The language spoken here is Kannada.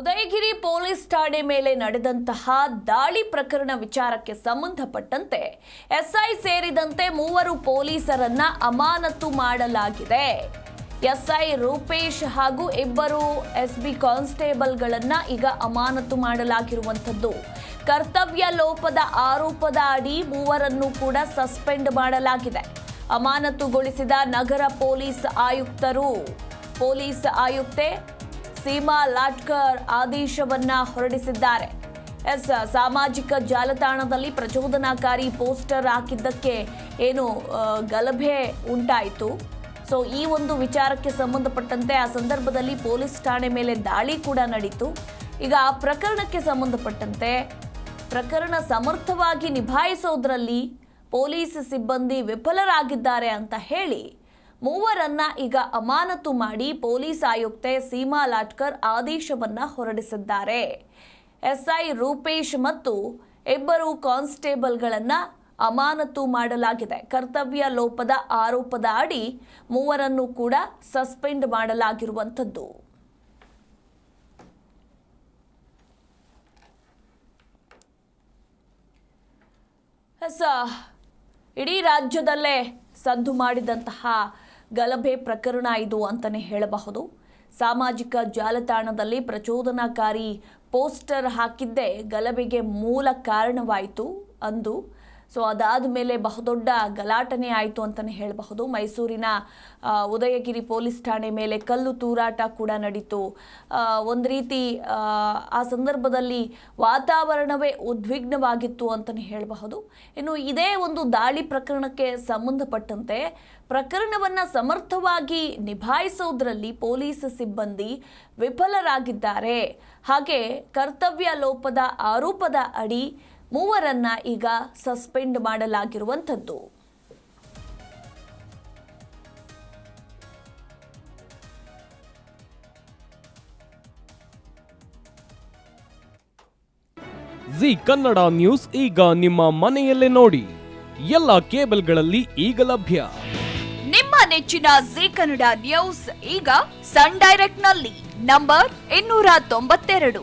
ಉದಯಗಿರಿ ಪೊಲೀಸ್ ಠಾಣೆ ಮೇಲೆ ನಡೆದಂತಹ ದಾಳಿ ಪ್ರಕರಣ ವಿಚಾರಕ್ಕೆ ಸಂಬಂಧಪಟ್ಟಂತೆ ಎಸ್ಐ ಸೇರಿದಂತೆ ಮೂವರು ಪೊಲೀಸರನ್ನ ಅಮಾನತು ಮಾಡಲಾಗಿದೆ. ಎಸ್ಐ ರೂಪೇಶ್ ಹಾಗೂ ಇಬ್ಬರು ಎಸ್ಬಿ ಕಾನ್ಸ್ಟೇಬಲ್ಗಳನ್ನು ಈಗ ಅಮಾನತು ಮಾಡಲಾಗಿರುವಂಥದ್ದು. ಕರ್ತವ್ಯ ಲೋಪದ ಆರೋಪದ ಅಡಿ ಮೂವರನ್ನು ಕೂಡ ಸಸ್ಪೆಂಡ್ ಮಾಡಲಾಗಿದೆ. ಅಮಾನತುಗೊಳಿಸಿದ ನಗರ ಪೊಲೀಸ್ ಆಯುಕ್ತರು. ಪೊಲೀಸ್ ಆಯುಕ್ತೆ ಸೀಮಾ ಲಾಟ್ಕರ್ ಆದೇಶವನ್ನ ಹೊರಡಿಸಿದ್ದಾರೆ. ಎಸ್, ಸಾಮಾಜಿಕ ಜಾಲತಾಣದಲ್ಲಿ ಪ್ರಚೋದನಾಕಾರಿ ಪೋಸ್ಟರ್ ಹಾಕಿದ್ದಕ್ಕೆ ಏನು ಗಲಭೆ ಉಂಟಾಯಿತು? ಸೊ, ಈ ಒಂದು ವಿಚಾರಕ್ಕೆ ಸಂಬಂಧಪಟ್ಟಂತೆ ಆ ಸಂದರ್ಭದಲ್ಲಿ ಪೊಲೀಸ್ ಠಾಣೆ ಮೇಲೆ ದಾಳಿ ಕೂಡ ನಡೀತು. ಈಗ ಆ ಪ್ರಕರಣಕ್ಕೆ ಸಂಬಂಧಪಟ್ಟಂತೆ ಪ್ರಕರಣ ಸಮರ್ಥವಾಗಿ ನಿಭಾಯಿಸೋದ್ರಲ್ಲಿ ಪೊಲೀಸ್ ಸಿಬ್ಬಂದಿ ವಿಫಲರಾಗಿದ್ದಾರೆ ಅಂತ ಹೇಳಿ ಮೂವರನ್ನ ಈಗ ಅಮಾನತು ಮಾಡಿ ಪೊಲೀಸ್ ಆಯುಕ್ತೆ ಸೀಮಾ ಲಾಟ್ಕರ್ ಆದೇಶವನ್ನ ಹೊರಡಿಸಿದ್ದಾರೆ. ಎಸ್ಐ ರೂಪೇಶ್ ಮತ್ತು ಇಬ್ಬರು ಕಾನ್ಸ್ಟೇಬಲ್ಗಳನ್ನ ಅಮಾನತು ಮಾಡಲಾಗಿದೆ. ಕರ್ತವ್ಯ ಲೋಪದ ಆರೋಪದ ಅಡಿ ಮೂವರನ್ನು ಕೂಡ ಸಸ್ಪೆಂಡ್ ಮಾಡಲಾಗಿರುವಂಥದ್ದು. ಎಸ್, ಇಡೀ ರಾಜ್ಯದಲ್ಲೇ ಸದ್ದು ಮಾಡಿದಂತಹ ಗಲಭೆ ಪ್ರಕರಣ ಇದು ಅಂತಲೇ ಹೇಳಬಹುದು. ಸಾಮಾಜಿಕ ಜಾಲತಾಣದಲ್ಲಿ ಪ್ರಚೋದನಾಕಾರಿ ಪೋಸ್ಟರ್ ಹಾಕಿದ್ದೇ ಗಲಭೆಗೆ ಮೂಲ ಕಾರಣವಾಯಿತು ಅಂದು ಸೊ ಅದಾದ ಮೇಲೆ ಬಹುದೊಡ್ಡ ಗಲಾಟನೆ ಆಯಿತು ಅಂತಲೇ ಹೇಳಬಹುದು. ಮೈಸೂರಿನ ಉದಯಗಿರಿ ಪೊಲೀಸ್ ಠಾಣೆ ಮೇಲೆ ಕಲ್ಲು ತೂರಾಟ ಕೂಡ ನಡೀತು. ಒಂದು ರೀತಿ, ಆ ಸಂದರ್ಭದಲ್ಲಿ ವಾತಾವರಣವೇ ಉದ್ವಿಗ್ನವಾಗಿತ್ತು ಅಂತಲೇ ಹೇಳಬಹುದು. ಇನ್ನು ಇದೇ ಒಂದು ದಾಳಿ ಪ್ರಕರಣಕ್ಕೆ ಸಂಬಂಧಪಟ್ಟಂತೆ ಪ್ರಕರಣವನ್ನು ಸಮರ್ಥವಾಗಿ ನಿಭಾಯಿಸೋದ್ರಲ್ಲಿ ಪೊಲೀಸ್ ಸಿಬ್ಬಂದಿ ವಿಫಲರಾಗಿದ್ದಾರೆ. ಹಾಗೆ ಕರ್ತವ್ಯ ಲೋಪದ ಆರೋಪದ ಅಡಿ ಮೂವರನ್ನ ಈಗ ಸಸ್ಪೆಂಡ್ ಮಾಡಲಾಗಿರುವಂಥದ್ದು. ಜಿ ಕನ್ನಡ ನ್ಯೂಸ್ ಈಗ ನಿಮ್ಮ ಮನೆಯಲ್ಲೇ ನೋಡಿ. ಎಲ್ಲ ಕೇಬಲ್ಗಳಲ್ಲಿ ಈಗ ಲಭ್ಯ. ನಿಮ್ಮ ನೆಚ್ಚಿನ ಜಿ ಕನ್ನಡ ನ್ಯೂಸ್ ಈಗ ಸನ್ ಡೈರೆಕ್ಟ್ನಲ್ಲಿ ನಂಬರ್ ಇನ್ನೂರ ತೊಂಬತ್ತೆರಡು.